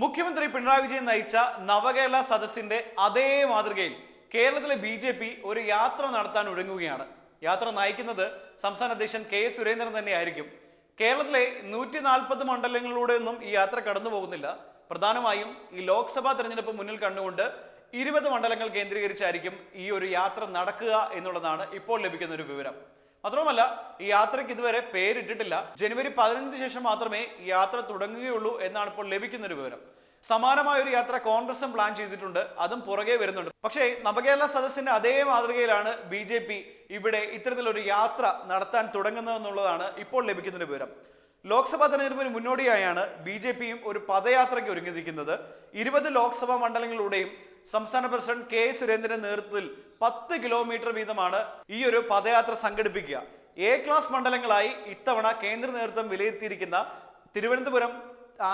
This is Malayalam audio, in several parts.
മുഖ്യമന്ത്രി പിണറായി വിജയൻ നയിച്ച നവകേരള സദസ്സിന്റെ അതേ മാതൃകയിൽ കേരളത്തിലെ ബി ജെ പി ഒരു യാത്ര നടത്താൻ ഒരുങ്ങുകയാണ്. യാത്ര നയിക്കുന്നത് സംസ്ഥാന അധ്യക്ഷൻ കെ സുരേന്ദ്രൻ തന്നെയായിരിക്കും. കേരളത്തിലെ നൂറ്റി നാൽപ്പത് മണ്ഡലങ്ങളിലൂടെ ഒന്നും ഈ യാത്ര കടന്നു പോകുന്നില്ല. പ്രധാനമായും ഈ ലോക്സഭാ തെരഞ്ഞെടുപ്പ് മുന്നിൽ കണ്ടുകൊണ്ട് ഇരുപത് മണ്ഡലങ്ങൾ കേന്ദ്രീകരിച്ചായിരിക്കും ഈ ഒരു യാത്ര നടക്കുക എന്നുള്ളതാണ് ഇപ്പോൾ ലഭിക്കുന്ന ഒരു വിവരം. മാത്രവുമല്ല ഈ യാത്രയ്ക്ക് ഇതുവരെ പേരിട്ടിട്ടില്ല. ജനുവരി പതിനഞ്ചിന് ശേഷം മാത്രമേ യാത്ര തുടങ്ങുകയുള്ളൂ എന്നാണ് ഇപ്പോൾ ലഭിക്കുന്ന ഒരു വിവരം. സമാനമായ ഒരു യാത്ര കോൺഗ്രസും പ്ലാൻ ചെയ്തിട്ടുണ്ട്. അതും പുറകെ വരുന്നുണ്ട്. പക്ഷേ നവകേരള സദസ്സിന്റെ അതേ മാതൃകയിലാണ് ബി ജെ പി ഇവിടെ ഇത്തരത്തിലൊരു യാത്ര നടത്താൻ തുടങ്ങുന്നതെന്നുള്ളതാണ് ഇപ്പോൾ ലഭിക്കുന്ന വിവരം. ലോക്സഭാ തെരഞ്ഞെടുപ്പിന് മുന്നോടിയായാണ് ബി ജെ പിയും ഒരു പദയാത്രയ്ക്ക് ഒരുങ്ങിയിരിക്കുന്നത്. ഇരുപത് ലോക്സഭാ മണ്ഡലങ്ങളിലൂടെയും സംസ്ഥാന പ്രസിഡന്റ് കെ സുരേന്ദ്രന്റെ നേതൃത്വത്തിൽ പത്ത് കിലോമീറ്റർ വീതമാണ് ഈ ഒരു പദയാത്ര സംഘടിപ്പിക്കുക. എ ക്ലാസ് മണ്ഡലങ്ങളായി ഇത്തവണ കേന്ദ്ര നേതൃത്വം വിലയിരുത്തിയിരിക്കുന്ന തിരുവനന്തപുരം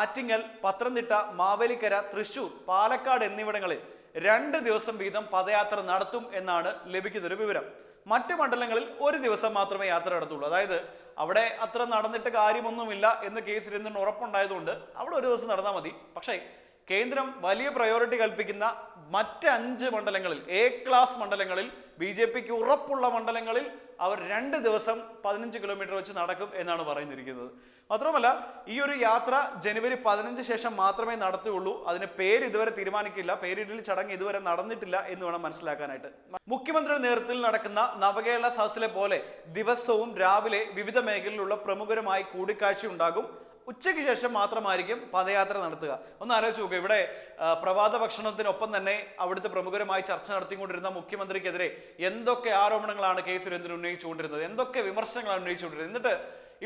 ആറ്റിങ്ങൽ പത്തനംതിട്ട മാവേലിക്കര തൃശൂർ പാലക്കാട് എന്നിവിടങ്ങളിൽ രണ്ട് ദിവസം വീതം പദയാത്ര നടത്തും എന്നാണ് ലഭിക്കുന്നൊരു വിവരം. മറ്റ് മണ്ഡലങ്ങളിൽ ഒരു ദിവസം മാത്രമേ യാത്ര നടത്തുള്ളൂ. അതായത് അവിടെ അത്ര നടന്നിട്ട് കാര്യമൊന്നുമില്ല എന്ന് കെ സുരേന്ദ്രൻ ഉറപ്പുണ്ടായതുകൊണ്ട് അവിടെ ഒരു ദിവസം നടന്നാൽ മതി. പക്ഷേ കേന്ദ്രം വലിയ പ്രയോറിറ്റി കൽപ്പിക്കുന്ന മറ്റ് അഞ്ച് മണ്ഡലങ്ങളിൽ എ ക്ലാസ് മണ്ഡലങ്ങളിൽ ബി ജെ പിക്ക് ഉറപ്പുള്ള മണ്ഡലങ്ങളിൽ അവർ രണ്ട് ദിവസം പതിനഞ്ച് കിലോമീറ്റർ വെച്ച് നടക്കും എന്നാണ് പറയുന്നിരിക്കുന്നത്. മാത്രമല്ല ഈ ഒരു യാത്ര ജനുവരി പതിനഞ്ച് ശേഷം മാത്രമേ നടത്തുകയുള്ളൂ. അതിന് പേര് ഇതുവരെ തീരുമാനിക്കില്ല. പേരിടൽ ചടങ്ങ് ഇതുവരെ നടന്നിട്ടില്ല എന്ന് വേണം മനസ്സിലാക്കാനായിട്ട്. മുഖ്യമന്ത്രിയുടെ നേതൃത്വത്തിൽ നടക്കുന്ന നവകേരള സദസ്സിലെ പോലെ ദിവസവും രാവിലെ വിവിധ മേഖലയിലുള്ള പ്രമുഖരുമായി കൂടിക്കാഴ്ച ഉണ്ടാകും ഉച്ചയ്ക്ക് ശേഷം മാത്രമായിരിക്കും പദയാത്ര നടത്തുക. ഒന്ന് ആലോചിച്ച് നോക്കുക ഇവിടെ പ്രഭാത ഭക്ഷണത്തിനൊപ്പം തന്നെ അവിടുത്തെ പ്രമുഖരുമായി ചർച്ച നടത്തിക്കൊണ്ടിരുന്ന മുഖ്യമന്ത്രിക്കെതിരെ എന്തൊക്കെ ആരോപണങ്ങളാണ് കെ സുരേന്ദ്രൻ ഉന്നയിച്ചുകൊണ്ടിരുന്നത്? എന്തൊക്കെ വിമർശനങ്ങളാണ് ഉന്നയിച്ചുകൊണ്ടിരുന്നത്? എന്നിട്ട്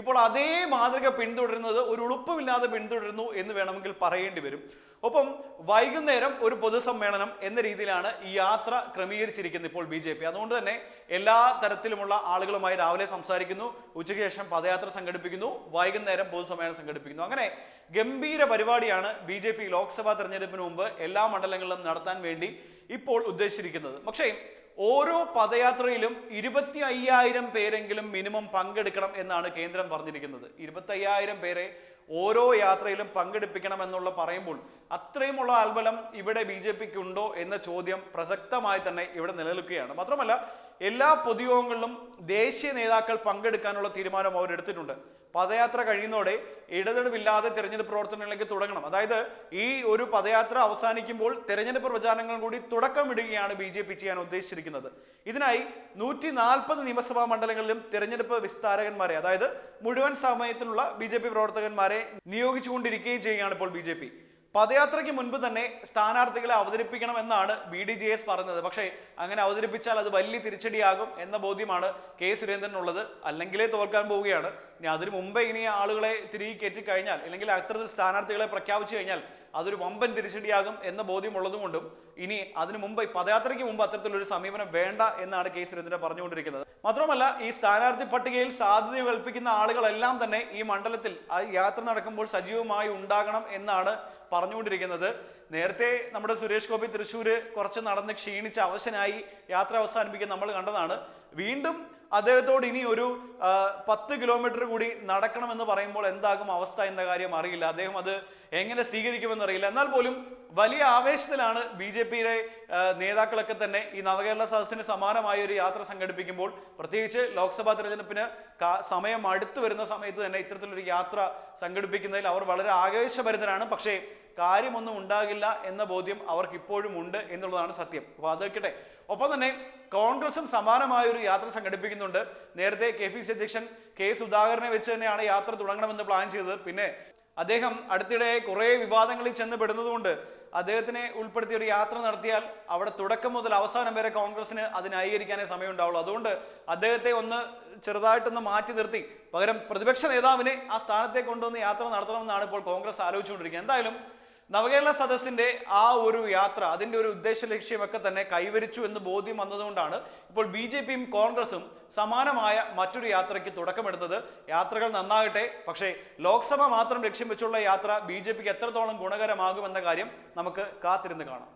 ഇപ്പോൾ അതേ മാതൃക പിന്തുടരുന്നത് ഒരു ഉളുപ്പുമില്ലാതെ പിന്തുടരുന്നു എന്ന് വേണമെങ്കിൽ പറയേണ്ടി വരും. ഒപ്പം വൈകുന്നേരം ഒരു പൊതുസമ്മേളനം എന്ന രീതിയിലാണ് ഈ യാത്ര ക്രമീകരിച്ചിരിക്കുന്നത് ഇപ്പോൾ ബി ജെ പി. അതുകൊണ്ട് തന്നെ എല്ലാ തരത്തിലുമുള്ള ആളുകളുമായി രാവിലെ സംസാരിക്കുന്നു ഉച്ചയ്ക്ക് ശേഷം പദയാത്ര സംഘടിപ്പിക്കുന്നു വൈകുന്നേരം പൊതുസമ്മേളനം സംഘടിപ്പിക്കുന്നു. അങ്ങനെ ഗംഭീര പരിപാടിയാണ് ബി ജെ പി ലോക്സഭാ തെരഞ്ഞെടുപ്പിന് മുമ്പ് എല്ലാ മണ്ഡലങ്ങളിലും നടത്താൻ വേണ്ടി ഇപ്പോൾ ഉദ്ദേശിച്ചിരിക്കുന്നത്. പക്ഷേ ഓരോ പദയാത്രയിലും ഇരുപത്തി അയ്യായിരം പേരെങ്കിലും മിനിമം പങ്കെടുക്കണം എന്നാണ് കേന്ദ്രം പറഞ്ഞിരിക്കുന്നത്. ഇരുപത്തി അയ്യായിരം പേരെ ഓരോ യാത്രയിലും പങ്കെടുപ്പിക്കണം എന്നുള്ള പറയുമ്പോൾ അത്രയുമുള്ള ആൽബലം ഇവിടെ ബി ജെ പിക്ക് ഉണ്ടോ എന്ന ചോദ്യം പ്രസക്തമായി തന്നെ ഇവിടെ നിലനിൽക്കുകയാണ്. മാത്രമല്ല എല്ലാ പൊതുയോഗങ്ങളിലും ദേശീയ നേതാക്കൾ പങ്കെടുക്കാനുള്ള തീരുമാനം അവർ എടുത്തിട്ടുണ്ട്. പദയാത്ര കഴിയുന്നതോടെ ഇടതടവില്ലാതെ തെരഞ്ഞെടുപ്പ് പ്രവർത്തനങ്ങളിലേക്ക് തുടങ്ങണം. അതായത് ഈ ഒരു പദയാത്ര അവസാനിക്കുമ്പോൾ തെരഞ്ഞെടുപ്പ് പ്രചാരണങ്ങൾ കൂടി തുടക്കമിടുകയാണ് ബി ജെ പി ചെയ്യാൻ ഉദ്ദേശിച്ചിരിക്കുന്നത്. ഇതിനായി നൂറ്റി നാൽപ്പത് നിയമസഭാ മണ്ഡലങ്ങളിലും തെരഞ്ഞെടുപ്പ് വിസ്താരകന്മാരെ അതായത് മുഴുവൻ സമയത്തിലുള്ള ബി പ്രവർത്തകന്മാരെ നിയോഗിച്ചുകൊണ്ടിരിക്കുകയും ചെയ്യുകയാണ് ഇപ്പോൾ ബി പദയാത്രയ്ക്ക് മുൻപ് തന്നെ സ്ഥാനാർത്ഥികളെ അവതരിപ്പിക്കണം എന്നാണ് ബി ഡി ജെ എസ് പറഞ്ഞത് പക്ഷേ അങ്ങനെ അവതരിപ്പിച്ചാൽ അത് വലിയ തിരിച്ചടിയാകും എന്ന ബോധ്യമാണ് കെ സുരേന്ദ്രനുള്ളത് അല്ലെങ്കിലേ തോൽക്കാൻ പോവുകയാണ്. ഇനി അതിനു മുമ്പേ ഇനി ആളുകളെ തിരികെ കയറ്റി കഴിഞ്ഞാൽ അല്ലെങ്കിൽ അത്തരത്തിൽ സ്ഥാനാർത്ഥികളെ പ്രഖ്യാപിച്ചു കഴിഞ്ഞാൽ അതൊരു വമ്പൻ തിരിച്ചടിയാകും എന്ന ബോധ്യമുള്ളതുകൊണ്ടും ഇനി അതിനു മുമ്പ് പദയാത്രയ്ക്ക് മുമ്പ് അത്തരത്തിലൊരു സമീപനം വേണ്ട എന്നാണ് കെ സുരേന്ദ്രൻ പറഞ്ഞുകൊണ്ടിരിക്കുന്നത്. മാത്രമല്ല ഈ സ്ഥാനാർത്ഥി പട്ടികയിൽ സാധ്യത കൽപ്പിക്കുന്ന ആളുകളെല്ലാം തന്നെ ഈ മണ്ഡലത്തിൽ യാത്ര നടക്കുമ്പോൾ സജീവമായി ഉണ്ടാകണം എന്നാണ് പറഞ്ഞുകൊണ്ടിരിക്കുന്നത്. നേരത്തെ നമ്മുടെ സുരേഷ് ഗോപി തൃശ്ശൂര് കുറച്ച് നടന്ന് ക്ഷീണിച്ച് അവശനായി യാത്ര അവസാനിപ്പിക്കാൻ നമ്മൾ കണ്ടതാണ്. വീണ്ടും അദ്ദേഹത്തോട് ഇനി ഒരു പത്ത് കിലോമീറ്റർ കൂടി നടക്കണമെന്ന് പറയുമ്പോൾ എന്താകും അവസ്ഥ എന്ന കാര്യം അറിയില്ല. അദ്ദേഹം അത് എങ്ങനെ സ്വീകരിക്കുമെന്ന് അറിയില്ല. എന്നാൽ പോലും വലിയ ആവേശത്തിലാണ് ബി ജെ പിയിലെ നേതാക്കളൊക്കെ തന്നെ ഈ നവകേരള സദസ്സിന് സമാനമായ ഒരു യാത്ര സംഘടിപ്പിക്കുമ്പോൾ പ്രത്യേകിച്ച് ലോക്സഭാ തെരഞ്ഞെടുപ്പിന് സമയം അടുത്തു വരുന്ന സമയത്ത് തന്നെ ഇത്തരത്തിലൊരു യാത്ര സംഘടിപ്പിക്കുന്നതിൽ അവർ വളരെ ആവേശഭരിതരാണ്. പക്ഷേ കാര്യമൊന്നും ഉണ്ടാകില്ല എന്ന ബോധ്യം അവർക്ക് ഇപ്പോഴും ഉണ്ട് എന്നുള്ളതാണ് സത്യം. അപ്പോൾ അതൊക്കെ ഒപ്പം തന്നെ കോൺഗ്രസും സമാനമായ ഒരു യാത്ര സംഘടിപ്പിക്കുന്നുണ്ട്. നേരത്തെ കെ പി സി അധ്യക്ഷൻ കെ സുധാകരനെ വെച്ച് തന്നെയാണ് യാത്ര തുടങ്ങണമെന്ന് പ്ലാൻ ചെയ്തത്. പിന്നെ അദ്ദേഹം അടുത്തിടെ കുറേ വിവാദങ്ങളിൽ ചെന്ന് പെടുന്നതുകൊണ്ട് അദ്ദേഹത്തിനെ ഉൾപ്പെടുത്തിയ ഒരു യാത്ര നടത്തിയാൽ അവിടെ തുടക്കം മുതൽ അവസാനം വരെ കോൺഗ്രസിന് അത് ന്യായീകരിക്കാനേ സമയമുണ്ടാവുള്ളൂ. അതുകൊണ്ട് അദ്ദേഹത്തെ ഒന്ന് ചെറുതായിട്ടൊന്ന് മാറ്റി നിർത്തി. പകരം പ്രതിപക്ഷ നേതാവിനെ ആ സ്ഥാനത്തെ കൊണ്ടുവന്ന് യാത്ര നടത്തണമെന്നാണ് ഇപ്പോൾ കോൺഗ്രസ് ആലോചിച്ചുകൊണ്ടിരിക്കുന്നത്. എന്തായാലും നവകേരള സദസ്സിന്റെ ആ ഒരു യാത്ര അതിന്റെ ഒരു ഉദ്ദേശ ലക്ഷ്യമൊക്കെ തന്നെ കൈവരിച്ചു എന്ന് ബോധ്യം വന്നതുകൊണ്ടാണ് ഇപ്പോൾ ബി ജെ പിയും കോൺഗ്രസും സമാനമായ മറ്റൊരു യാത്രയ്ക്ക് തുടക്കമെടുത്തത്. യാത്രകൾ നന്നാകട്ടെ പക്ഷേ ലോക്സഭ മാത്രം ലക്ഷ്യം വെച്ചുള്ള യാത്ര ബി ജെ പിക്ക് എത്രത്തോളം ഗുണകരമാകുമെന്ന കാര്യം നമുക്ക് കാത്തിരുന്ന് കാണാം.